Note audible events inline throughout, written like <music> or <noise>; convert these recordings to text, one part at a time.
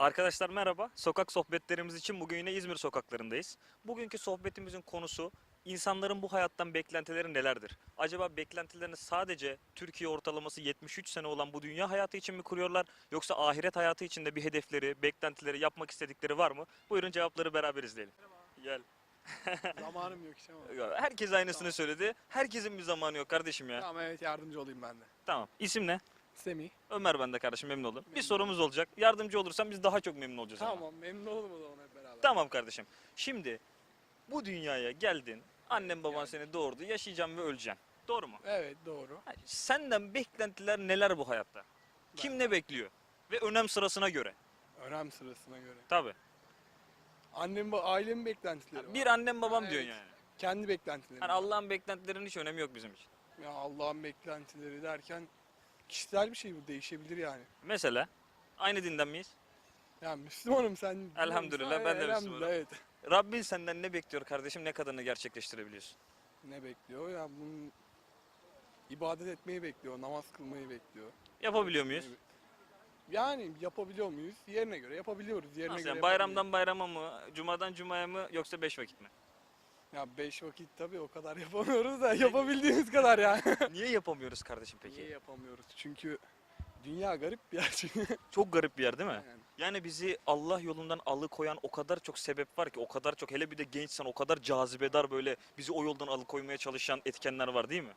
Arkadaşlar merhaba. Sokak sohbetlerimiz için bugün yine İzmir sokaklarındayız. Bugünkü sohbetimizin konusu insanların bu hayattan beklentileri nelerdir? Acaba beklentilerini sadece Türkiye ortalaması 73 sene olan bu dünya hayatı için mi kuruyorlar yoksa ahiret hayatı için de bir hedefleri, beklentileri, yapmak istedikleri var mı? Buyurun cevapları beraber izleyelim. Gel. <laughs> Zamanım yok işte ama. Herkes aynısını Tamam. söyledi. Herkesin bir zamanı yok kardeşim ya. Tamam evet yardımcı olayım ben de. Tamam. İsim ne? Semih. Ömer ben de kardeşim memnun oldum. Bir Memnun sorumuz olacak. Yardımcı olursan biz daha çok memnun olacağız ama. Tamam memnun oldum o zaman hep beraber. Tamam kardeşim. Şimdi bu dünyaya geldin. Annem baban Yani. seni doğurdu. Yaşayacaksın ve öleceksin. Doğru mu? Evet doğru. Ha, Senden beklentiler neler bu hayatta? Kim ne bekliyor? Ve önem sırasına göre. Önem sırasına göre. Tabii. Annem ve ailemin beklentileri var. Bir annem babam Ha, evet. yani. Kendi beklentileri. Var. Allah'ın beklentilerinin hiç önemi yok bizim için. Ya Allah'ın beklentileri derken kişisel bir şey bu değişebilir yani. Mesela aynı dinden miyiz? Ya Müslümanım sen. <laughs> Elhamdülillah, ben de elhamdülillah, Müslümanım. Evet. Rabbin senden ne bekliyor kardeşim? Ne kadarını gerçekleştirebiliyorsun? Ne bekliyor ya bunun ibadet etmeyi bekliyor, namaz kılmayı bekliyor. Yapabiliyor muyuz? Yani yapabiliyor muyuz? Yerine göre yapabiliyoruz. Yerine Nasıl göre yani? Bayramdan bayrama mı? Cumadan cumaya mı? Yoksa beş vakit mi? Ya beş vakit tabii o kadar <laughs> yapamıyoruz da yapabildiğimiz kadar yani. <laughs> Niye yapamıyoruz kardeşim peki? Niye yapamıyoruz? Çünkü dünya garip bir yer çünkü. <laughs> Çok garip bir yer değil mi? Yani. Yani bizi Allah yolundan alıkoyan o kadar çok sebep var ki o kadar çok hele bir de gençsen o kadar cazibedar böyle bizi o yoldan alıkoymaya çalışan etkenler var değil mi?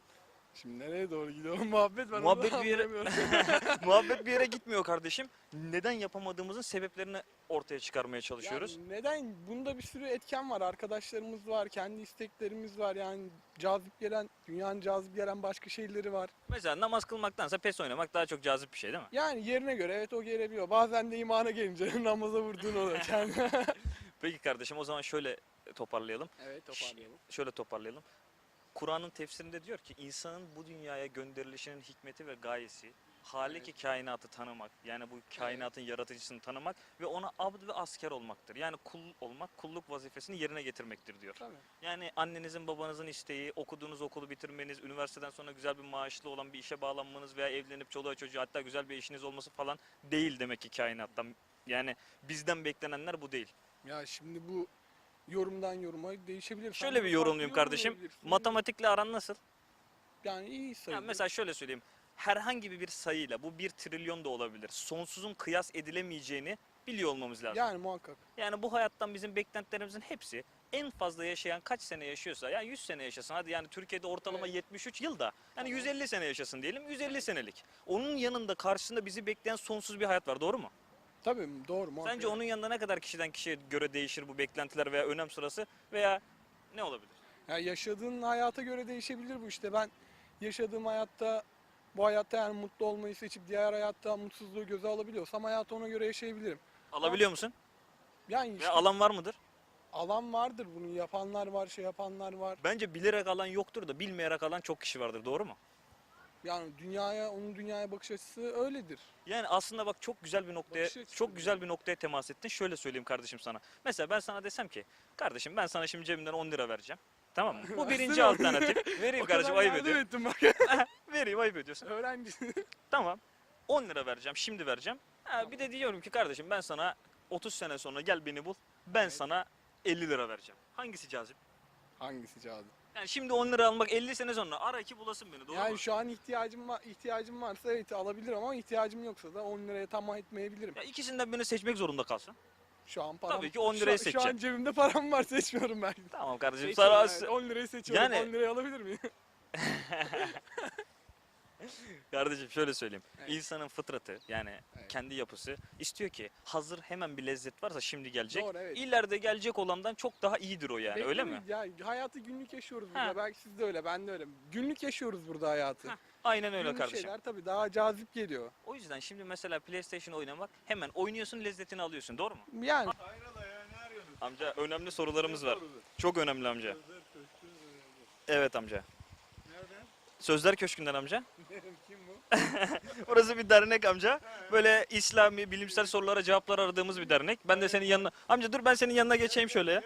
Şimdi nereye doğru gidiyorum? <laughs> Muhabbet var. Muhabbet onu bir yere-. <laughs> Muhabbet bir yere gitmiyor kardeşim. Neden yapamadığımızın sebeplerini ortaya çıkarmaya çalışıyoruz. Yani neden? Bunda bir sürü etken var. Arkadaşlarımız var, kendi isteklerimiz var. Yani cazip gelen, dünyanın cazip gelen başka şeyleri var. Mesela namaz kılmaktansa pes oynamak daha çok cazip bir şey değil mi? Yani yerine göre evet o gelebiliyor. Bazen de imana gelince <laughs> namaza vurduğun oluyor kendi. Peki kardeşim o zaman şöyle toparlayalım. evet toparlayalım. Şöyle toparlayalım. Kur'an'ın tefsirinde diyor ki insanın bu dünyaya gönderilişinin hikmeti ve gayesi Haliki kainatı tanımak yani bu kainatın yaratıcısını tanımak ve ona abd ve asker olmaktır. Yani kul olmak kulluk vazifesini yerine getirmektir diyor. Tabii. Yani annenizin babanızın isteği okuduğunuz okulu bitirmeniz, üniversiteden sonra güzel bir maaşlı olan bir işe bağlanmanız veya evlenip çoluğa çocuğa hatta güzel bir eşiniz olması falan değil demek ki kainattan. Yani bizden beklenenler bu değil. Ya şimdi bu yorumdan yoruma değişebilir. Şöyle bir yorumlayayım kardeşim. Matematikle aran nasıl? Yani iyi sayılır. Yani mesela şöyle söyleyeyim. Herhangi bir sayıyla bu bir trilyon da olabilir. Sonsuzun kıyas edilemeyeceğini biliyor olmamız lazım. Yani muhakkak. Yani bu hayattan bizim beklentilerimizin hepsi en fazla yaşayan kaç sene yaşıyorsa yani 100 sene yaşasın hadi yani Türkiye'de ortalama Evet. 73 yıl da yani Tamam. 150 sene yaşasın diyelim 150 senelik. Onun yanında karşısında bizi bekleyen sonsuz bir hayat var doğru mu? Tabii doğru muhakkak. Sence onun yanında ne kadar kişiden kişiye göre değişir bu beklentiler veya önem sırası veya ne olabilir? Ya yaşadığın hayata göre değişebilir bu işte. Ben yaşadığım hayatta bu hayatta yani mutlu olmayı seçip diğer hayatta mutsuzluğu göze alabiliyorsam hayatı ona göre yaşayabilirim. Alabiliyor musun? Yani işte Veya alan var mıdır? alan vardır bunu yapanlar var, şey yapanlar var. Bence bilerek alan yoktur da bilmeyerek alan çok kişi vardır doğru mu? Yani dünyaya, onun dünyaya bakış açısı öyledir. Yani aslında bak çok güzel bir noktaya Bakış açısı çok güzel bir noktaya temas ettin. Şöyle söyleyeyim kardeşim sana. Mesela ben sana desem ki kardeşim ben sana şimdi cebimden 10 lira vereceğim. Tamam mı? Bu <laughs> birinci alternatif. <laughs> Vereyim kardeşim ayıp yardım ediyor. ettim bak. <laughs> Vereyim ayıp ediyorsun. Öğrenci. Tamam. 10 lira vereceğim. Şimdi vereceğim. Ha, bir de diyorum ki kardeşim ben sana 30 sene sonra gel beni bul. Ben sana 50 lira vereceğim. Hangisi cazip? Hangisi cazip? Yani şimdi 10 lira almak 50 sene sonra ara ki bulasın beni doğru yani mu? şu an ihtiyacım var, ihtiyacım varsa evet alabilirim ama ihtiyacım yoksa da 10 liraya tamam etmeyebilirim. Ya ikisinden birini seçmek zorunda kalsın. Şu an param. Tabii ki 10 şu- lirayı Şu an cebimde param var seçmiyorum ben. Tamam kardeşim. Seçiyorum, Sana, evet, 10 lirayı seçiyorum. Yani- 10 lirayı alabilir miyim? <laughs> <laughs> Kardeşim şöyle söyleyeyim. Evet. İnsanın fıtratı yani Evet. kendi yapısı istiyor ki hazır hemen bir lezzet varsa şimdi gelecek. Doğru, evet. İleride gelecek olandan çok daha iyidir o yani öyle mi? Ya hayatı günlük yaşıyoruz Ha. burada. Belki siz de öyle, ben de öyle. Günlük yaşıyoruz burada hayatı. Ha, Aynen öyle günlük kardeşim. şeyler tabii daha cazip geliyor. O yüzden şimdi mesela PlayStation oynamak hemen oynuyorsun lezzetini alıyorsun doğru mu? Yani Amca önemli sorularımız var. Çok önemli amca. Evet amca. Sözler Köşkü'nden amca. <laughs> Kim bu? <laughs> Burası bir dernek amca. Böyle İslami, bilimsel sorulara cevaplar aradığımız bir dernek. Ben de senin yanına... Amca dur ben senin yanına geçeyim şöyle ya.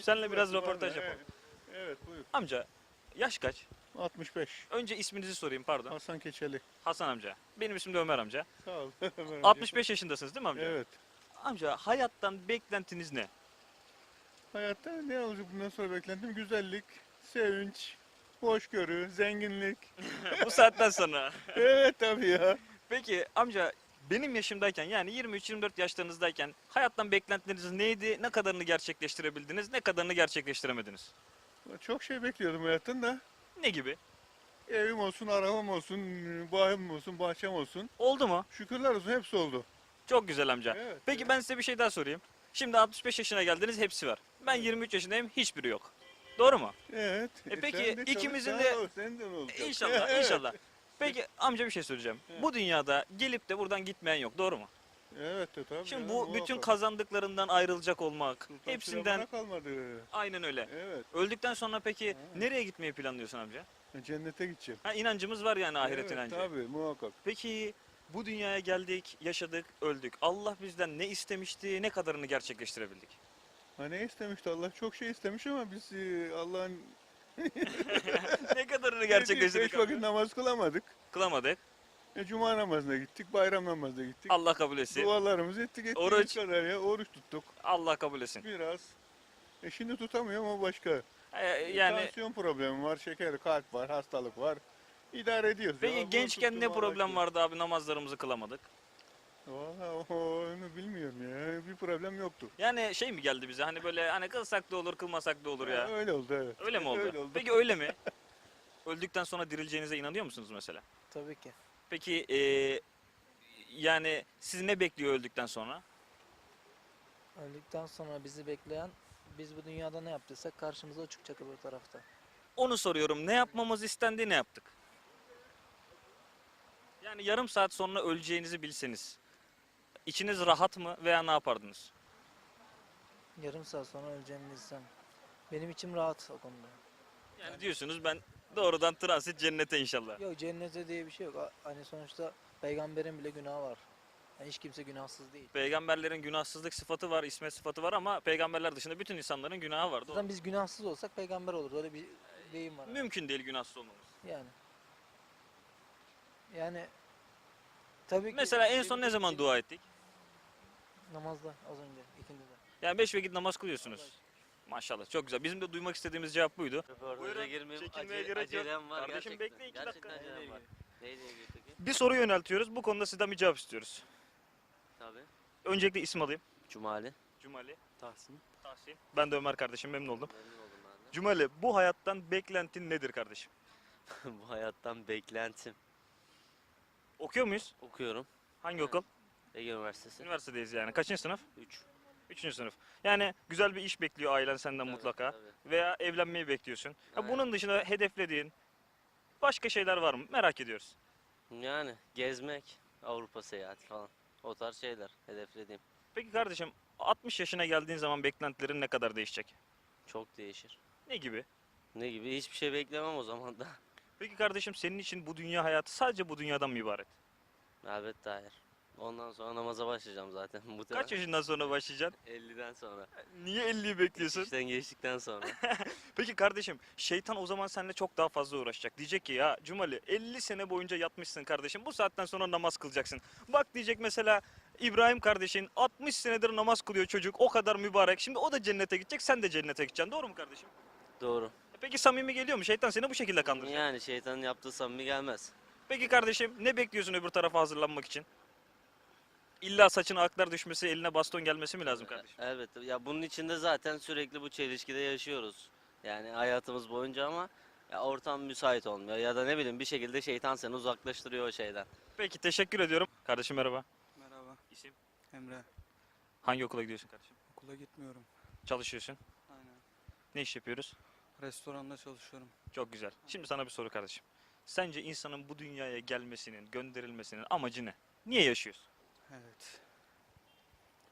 Seninle biraz röportaj yapalım. Evet buyur. Amca yaş kaç? 65. Önce isminizi sorayım pardon. Hasan Keçeli. Hasan amca. Benim ismim de Ömer amca. Sağ ol. <laughs> 65 yaşındasınız değil mi amca? Evet. Amca hayattan beklentiniz ne? Hayatta ne olacak bundan sonra beklentim? Güzellik, sevinç, hoşgörü, zenginlik. <laughs> Bu saatten sonra. evet tabii ya. Peki amca benim yaşımdayken yani 23-24 yaşlarınızdayken hayattan beklentileriniz neydi? Ne kadarını gerçekleştirebildiniz? Ne kadarını gerçekleştiremediniz? Çok şey bekliyordum hayattan da. Ne gibi? Evim olsun, arabam olsun, bağım olsun, bahçem olsun. Oldu mu? Şükürler olsun hepsi oldu. Çok güzel amca. Evet. Peki ben size bir şey daha sorayım. Şimdi 65 yaşına geldiniz hepsi var. Ben 23 yaşındayım hiçbiri yok. Doğru mu? Evet. E peki, sen de ikimizin de- olur, senin de olacak. İnşallah, Evet. inşallah. Peki amca bir şey söyleyeceğim. Bu dünyada gelip de buradan gitmeyen yok, doğru mu? Evet de tabii. Şimdi bu bütün kazandıklarından ayrılacak olmak, hepsinden Süleyman'a kalmadı. aynen öyle. Evet. Öldükten sonra peki nereye gitmeyi planlıyorsun amca? Cennete gideceğim. Ha inancımız var yani ahiret evet, inancı. Tabii muhakkak. Peki bu dünyaya geldik, yaşadık, öldük. Allah bizden ne istemişti, ne kadarını gerçekleştirebildik? Ha ne istemişti Allah? Çok şey istemiş ama biz e, Allah'ın <laughs> ne kadarını Beş gerçekleştirdik? vakit amca? namaz kılamadık. Kılamadık. E, Cuma namazına gittik, bayram namazına gittik. Allah kabul etsin. Dualarımızı ettik, ettik Oruç. kadar ya. Oruç tuttuk Allah kabul etsin. biraz. E şimdi tutamıyorum ama başka. Ee, Yani... Tansiyon problemi var, şeker, kalp var, hastalık var. İdare ediyoruz. peki ya. Bunu gençken ne tuttum, problem vardı abi namazlarımızı kılamadık? Valla onu bilmiyorum ya. Bir problem yoktu. Yani şey mi geldi bize hani böyle hani kılsak da olur kılmasak da olur ya. Ha, öyle oldu evet. Öyle mi oldu? Öyle oldu. Peki öyle mi? <laughs> Öldükten sonra dirileceğinize inanıyor musunuz mesela? Tabii ki. Peki eee, yani sizi ne bekliyor öldükten sonra? Öldükten sonra bizi bekleyen biz bu dünyada ne yaptıysak karşımıza o çıkacak öbür tarafta. Onu soruyorum. Ne yapmamız istendi ne yaptık? Yani yarım saat sonra öleceğinizi bilseniz içiniz rahat mı veya ne yapardınız? Yarım saat sonra öleceğimi bilsem. Benim içim rahat o konuda. Yani diyorsunuz ben doğrudan transit cennete inşallah. Yok cennete diye bir şey yok. A- Hani sonuçta peygamberin bile günahı var. Yani hiç kimse günahsız değil. Peygamberlerin günahsızlık sıfatı var, ismet sıfatı var ama peygamberler dışında bütün insanların günahı var. Doğru. Zaten biz günahsız olsak peygamber olurdu. Öyle bir deyim var. Mümkün değil günahsız olmamız. Yani. Yani tabii ki Mesela en son ne zaman dua ettik? Namazda az önce ikindi de. Yani beş vakit namaz kılıyorsunuz. Maşallah çok güzel. Bizim de duymak istediğimiz cevap buydu. Röportaja Buyurun, girmeyeyim. çekinmeye Acele- gerek yok. acelem var Kardeşim gerçekten. bekle iki dakika. Gerçekten acelem var. Neyle ilgili peki? Bir soru yöneltiyoruz. Bu konuda sizden bir cevap istiyoruz. Tabii. Öncelikle isim alayım. Cumali. Cumali. Tahsin. Tahsin. Ben de Ömer kardeşim memnun oldum. Memnun oldum ben de. Cumali bu hayattan beklentin nedir kardeşim? <laughs> Bu hayattan beklentim. Okuyor muyuz? Okuyorum. Hangi Evet. okul? Ege Üniversitesi. Üniversitedeyiz yani. Kaçıncı sınıf? 3. Üçüncü sınıf. Yani güzel bir iş bekliyor ailen senden mutlaka. Veya evlenmeyi bekliyorsun. Ya Aynen. bunun dışında hedeflediğin başka şeyler var mı? Merak ediyoruz. Yani gezmek, Avrupa seyahati falan. O tarz şeyler hedeflediğim. Peki kardeşim 60 yaşına geldiğin zaman beklentilerin ne kadar değişecek? Çok değişir. Ne gibi? Ne gibi? Hiçbir şey beklemem o zaman da. Peki kardeşim senin için bu dünya hayatı sadece bu dünyadan mı ibaret? Elbette hayır. Ondan sonra namaza başlayacağım zaten. <laughs> Muhtemelen Kaç yaşından sonra başlayacaksın? <laughs> 50'den sonra. Niye 50'yi bekliyorsun? İşten geçtikten sonra. <laughs> Peki kardeşim şeytan o zaman seninle çok daha fazla uğraşacak. Diyecek ki ya Cumali 50 sene boyunca yatmışsın kardeşim. Bu saatten sonra namaz kılacaksın. Bak diyecek mesela İbrahim kardeşin 60 senedir namaz kılıyor çocuk. O kadar mübarek. Şimdi o da cennete gidecek. Sen de cennete gideceksin. Doğru mu kardeşim? Doğru. E Peki samimi geliyor mu? Şeytan seni bu şekilde kandıracak. Yani şeytanın yaptığı samimi gelmez. Peki kardeşim ne bekliyorsun öbür tarafa hazırlanmak için? İlla saçına aklar düşmesi, eline baston gelmesi mi lazım kardeşim? Elbette. Ya bunun içinde zaten sürekli bu çelişkide yaşıyoruz. Yani hayatımız boyunca ama ya ortam müsait olmuyor ya da ne bileyim bir şekilde şeytan seni uzaklaştırıyor o şeyden. Peki teşekkür ediyorum. Kardeşim merhaba. Merhaba, İsim? Emre. Hangi okula gidiyorsun kardeşim? Okula gitmiyorum. Çalışıyorsun. Aynen. Ne iş yapıyoruz? Restoranda çalışıyorum. Çok güzel. Şimdi sana bir soru kardeşim. Sence insanın bu dünyaya gelmesinin, gönderilmesinin amacı ne? Niye yaşıyoruz? Evet.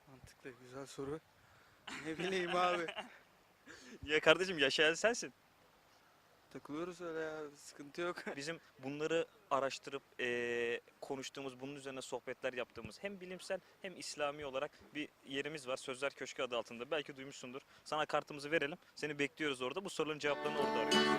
Mantıklı, güzel soru. Ne bileyim abi. <laughs> Niye kardeşim yaşayan sensin. Takılıyoruz öyle ya, sıkıntı yok. <laughs> Bizim bunları araştırıp eee, konuştuğumuz, bunun üzerine sohbetler yaptığımız hem bilimsel hem İslami olarak bir yerimiz var. Sözler Köşkü adı altında. Belki duymuşsundur. Sana kartımızı verelim. Seni bekliyoruz orada. Bu soruların cevaplarını orada arıyoruz.